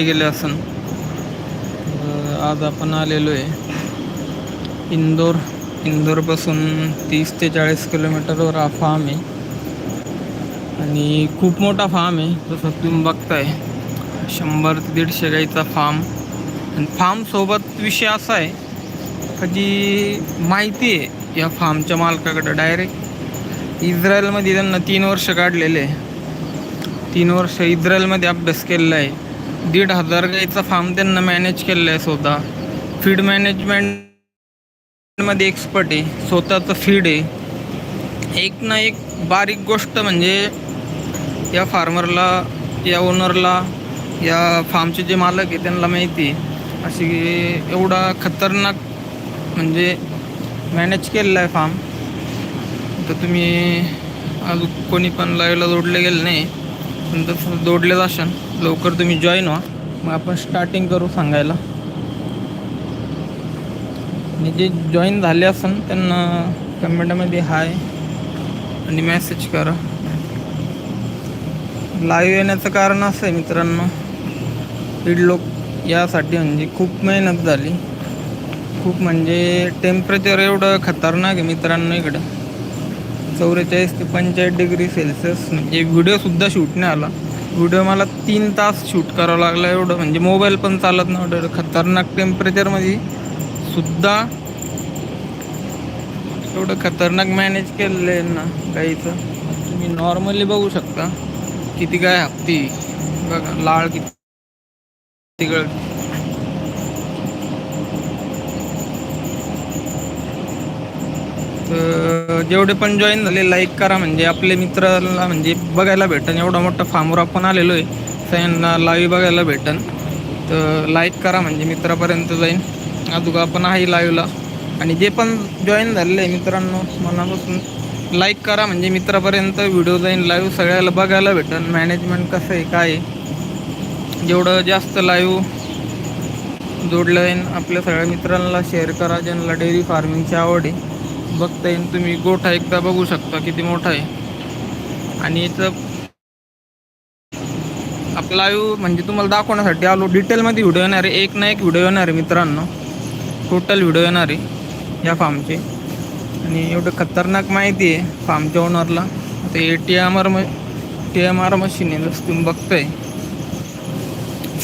गेले असन? आज आपण आलेलो आहे इंदोर. इंदोरपासून तीस ते चाळीस किलोमीटरवर हा फार्म आहे. आणि खूप मोठा फार्म आहे जसं तुम्ही बघताय. शंभर ते दीडशे गाईचा फार्म आणि फार्मसोबत विषय असा आहे का जी माहिती आहे या फार्मच्या मालकाकडं डायरेक्ट इस्रायलमध्ये त्यांना तीन वर्ष काढलेले आहे. तीन वर्ष इस्रायलमध्ये अभ्यास केलेला आहे. दीड हजार गाईचा फार्म त्यांना मॅनेज केलेला आहे स्वतः फीड मॅनेजमेंटमध्ये एक्सपर्ट आहे. स्वतःचं फीड आहे. एक ना एक बारीक गोष्ट म्हणजे या फार्मरला या ओनरला या फार्मचे जे मालक आहे त्यांना माहिती आहे. अशी एवढा खतरनाक म्हणजे मॅनेज केलेला आहे फार्म तर तुम्ही अजून कोणी पण लाईव्हला जोडले गेले नाही. पण तसं जोडले जाशाल लवकर तुम्ही जॉईन व्हा. मग आपण स्टार्टिंग करू सांगायला. आणि जे जॉईन झाले असेल त्यांना कमेंटमध्ये हाय आणि मेसेज करा. लाईव्ह येण्याचं कारण असं आहे मित्रांनो. दीड लोक यासाठी म्हणजे खूप मेहनत झाली. खूप म्हणजे टेम्परेचर एवढं खतरनाक आहे मित्रांनो इकडं. चौवेचाळीस ते पंचेचाळीस डिग्री सेल्सिअस. म्हणजे व्हिडिओसुद्धा शूट नाही आला. व्हिडिओ मला तीन तास शूट करावा लागला एवढं. म्हणजे मोबाईल पण चालत नव्हतं. खतरनाक टेम्परेचरमध्ये सुद्धा एवढं खतरनाक मॅनेज केलेलं आहे ना गाईचं. तुम्ही नॉर्मली बघू शकता. किती काय हप्ती. बघा लाळ किती तिकड तर जेवढे पण जॉईन झाले लाईक करा म्हणजे. आपले मित्राला म्हणजे बघायला भेटन. एवढा मोठा फार्मवर आपण आलेलो आहे. सगळ्यांना लाईव्ह बघायला भेटन. तर लाईक करा म्हणजे मित्रापर्यंत जाईन. अजून आपण आहे लाईव्हला आणि जे पण जॉईन झालेले आहे मित्रांनो मनापासून लाईक करा म्हणजे मित्रापर्यंत व्हिडिओ जाईन. लाईव्ह सगळ्याला बघायला भेटन. मॅनेजमेंट कसं आहे काय आहे. जेवढं जास्त लाईव्ह जोडलं जाईन आपल्या सगळ्या मित्रांना शेअर करा. ज्यांना डेअरी फार्मिंगची आवड आहे. बघता येईल तुम्ही गोठा एकदा बघू शकता किती मोठा आहे. आणि याचं आपला म्हणजे तुम्हाला दाखवण्यासाठी आलो. डिटेलमध्ये व्हिडिओ येणार आहे. एक ना एक व्हिडिओ येणार आहे मित्रांनो. टोटल व्हिडिओ येणार आहे या फार्मचे आणि एवढं खतरनाक माहिती आहे फार्मच्या ओनरला आता ए टी एम आर म टी एम आर मशीन आहे जसं तुम्ही बघताय.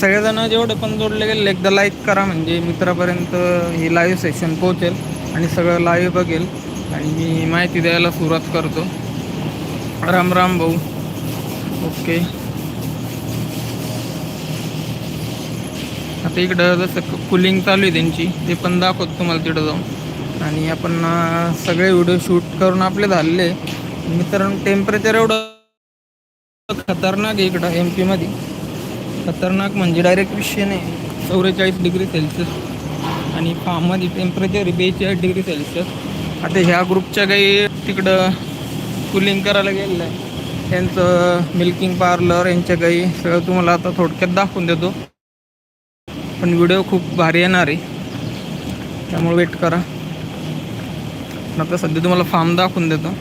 सगळेजण जेवढे पण जोडले गेले एकदा लाईक करा म्हणजे मित्रापर्यंत हे लाईव्ह सेशन पोहोचेल. आणि सगळं लाईव्ह बघेल. आणि मी माहिती द्यायला सुरुवात करतो. राम राम भाऊ. ओके. आता इकडं जसं कुलिंग चालू आहे त्यांची ते पण दाखवतो तुम्हाला तिथं जाऊन. आणि आपण सगळे व्हिडिओ शूट करून आपले झालेले मित्रांनो टेम्परेचर एवढं खतरनाक आहे इकडं एम पीमध्ये खतरनाक म्हणजे डायरेक्ट विषय नाही. चौवेचाळीस डिग्री सेल्सिअस आणि फार्ममध्ये टेम्परेचर बेचाळीस डिग्री सेल्सिअस आता ह्या ग्रुपच्या काही तिकडं कुलिंग करायला गेलेलं आहे. त्यांचं मिल्किंग पार्लर यांच्या काही सगळं तुम्हाला आता थोडक्यात दाखवून देतो. पण व्हिडिओ खूप भारी येणार आहे. त्यामुळे वेट करा. आता सध्या तुम्हाला फार्म दाखवून देतो.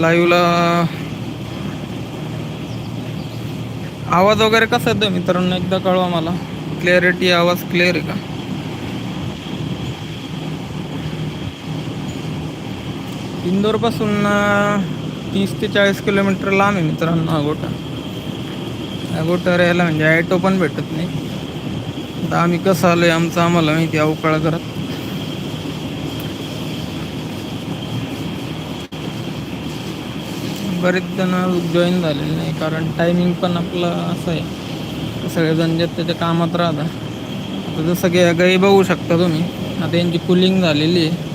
लाईव्हला आवाज वगैरे कसा येतो मित्रांनो? एकदा कळवा मला. क्लिअरिटी आवाज क्लिअर आहे का? इंदोरपासून तीस ते चाळीस किलोमीटर लांब आहे मित्रांनो हा अगोटर यायला म्हणजे ॲटो पण भेटत नाही. आता आम्ही कसं आलो आहे आमचं आम्हाला माहिती अवकाळ करत बरेच जण जॉईन झालेले नाही कारण टायमिंग पण आपलं असं आहे. सगळेजण जे त्याच्या कामात राहतात. जसं की गाई बघू शकता तुम्ही आता यांची कुलिंग झालेली आहे.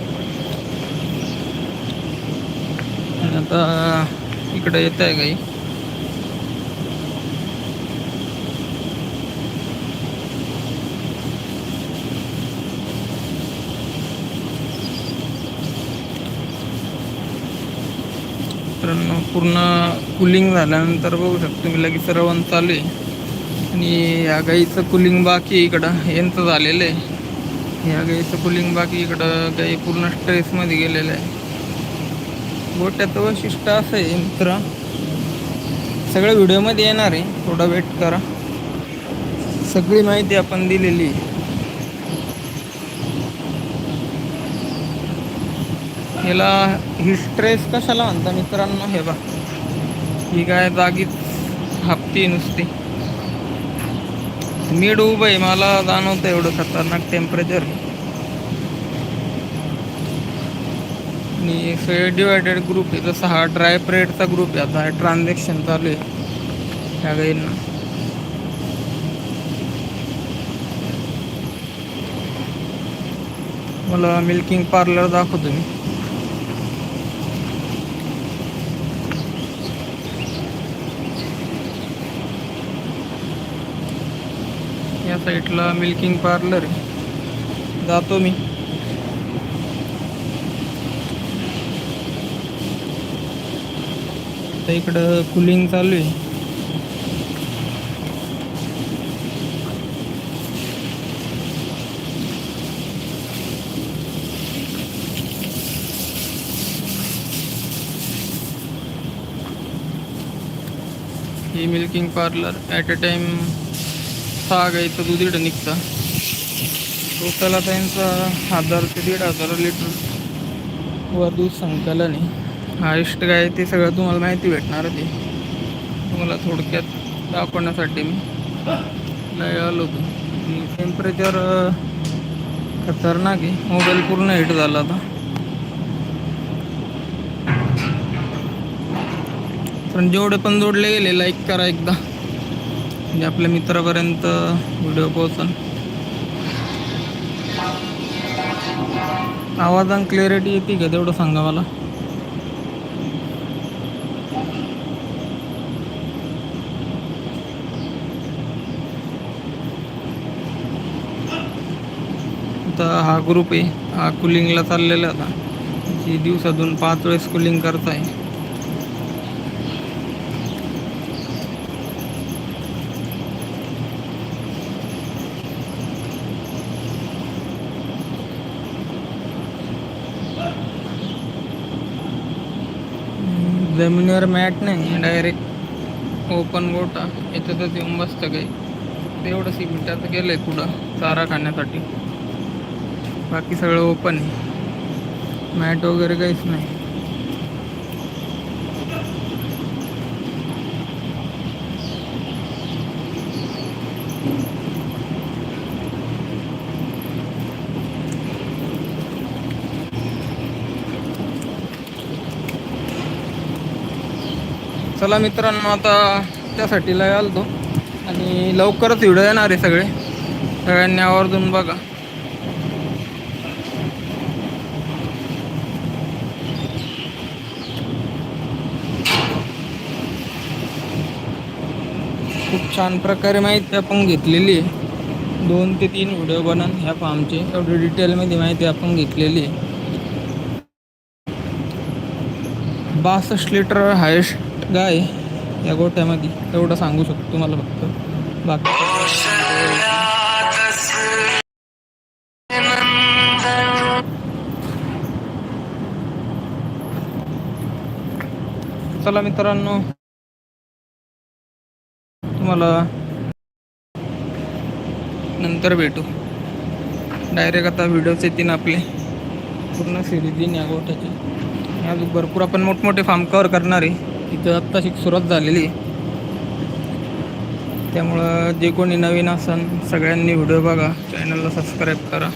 आता इकडे येत आहे गाई पूर्ण कुलिंग झाल्यानंतर बघू शकतो मी लगेच रवण चालू आहे. आणि या गाईचं कुलिंग बाकी इकडं. यांचं झालेलं आहे. या गाईचं कुलिंग बाकी इकडं. गाई पूर्ण स्ट्रेसमध्ये गेलेलं आहे. गोट्याचं वैशिष्ट्य असं आहे मित्र. सगळ्या व्हिडिओमध्ये येणार आहे थोडा वेट करा. सगळी माहिती आपण दिलेली याला ही स्ट्रेस कशाला म्हणता मित्रांनो? हे बा ही काय जागीच हापती नुसती. मीड उभं आहे मला जाणवतं एवढं खतरनाक टेम्परेचर आणि सगळे डिवायडेड ग्रुप आहे. जसं हा ड्राय परेडचा ग्रुप आहे. आता ट्रान्झॅक्शन चालू आहे. ह्या गाईंना. मला मिल्किंग पार्लर दाखवतो मी. या साईडला मिल्किंग पार्लर आहे. जातो मी. आता इकडं कुलिंग चालू आहे. ही milking parlour at a time सहा गाईचं दूध इकडं निघतं. टोटल आता यांचा हजार ते दीड हजार लिटर वर दूध संकलन आहे हायस्ट काय ते सगळं तुम्हाला माहिती भेटणार ते तुम्हाला थोडक्यात दाखवण्यासाठी मी लय आलो होतो. टेम्परेचर खतरनाक आहे. मोबाईल पूर्ण हिट झाला आता. पण जेवढे पण जोडले गेले लाईक करा एकदा. म्हणजे आपल्या मित्रापर्यंत व्हिडिओ पोहोचन. आवाजान क्लिअरिटी येते का तेवढं सांगा मला. आता हा ग्रुप आहे. हा कुलिंगला चाललेला आता. जी दिवसातून पाच वेळेस कुलिंग करताय. जमिनीवर मॅट नाही डायरेक्ट ओपन गोटा याच्यातच येऊन बसतं काही. तेवढं सिमेंटाचं गेलं आहे पुढं चारा खाण्यासाठी. बाकी सगळं ओपन आहे. मॅट वगैरे काहीच नाही. चला मित्रांनो आता त्यासाठी लय आलतो. आणि लवकरच व्हिडिओ येणार आहे सगळे. सगळ्यांनी आवर्जून बघा. खूप छान प्रकारे माहिती आपण घेतलेली आहे. दोन ते तीन व्हिडिओ बनन ह्या फार्मचे एवढी डिटेलमध्ये माहिती आपण घेतलेली आहे. बासष्ट लिटर हायेस्ट गाय या गोट्यामध्ये. एवढं सांगू शकतो तुम्हाला फक्त. बाकी चला मित्रांनो तुम्हाला. नंतर भेटू. डायरेक्ट आता व्हिडिओच येतील आपले. पूर्ण सिरीज येईन या गोठ्याची. अजून भरपूर आपण मोठमोठे फार्म कवर करणार आहे. तिथं आत्ताशी सुरुवात झालेली आहे. त्यामुळं जे कोणी नवीन असन सगळ्यांनी व्हिडिओ बघा. चॅनलला सबस्क्राईब करा.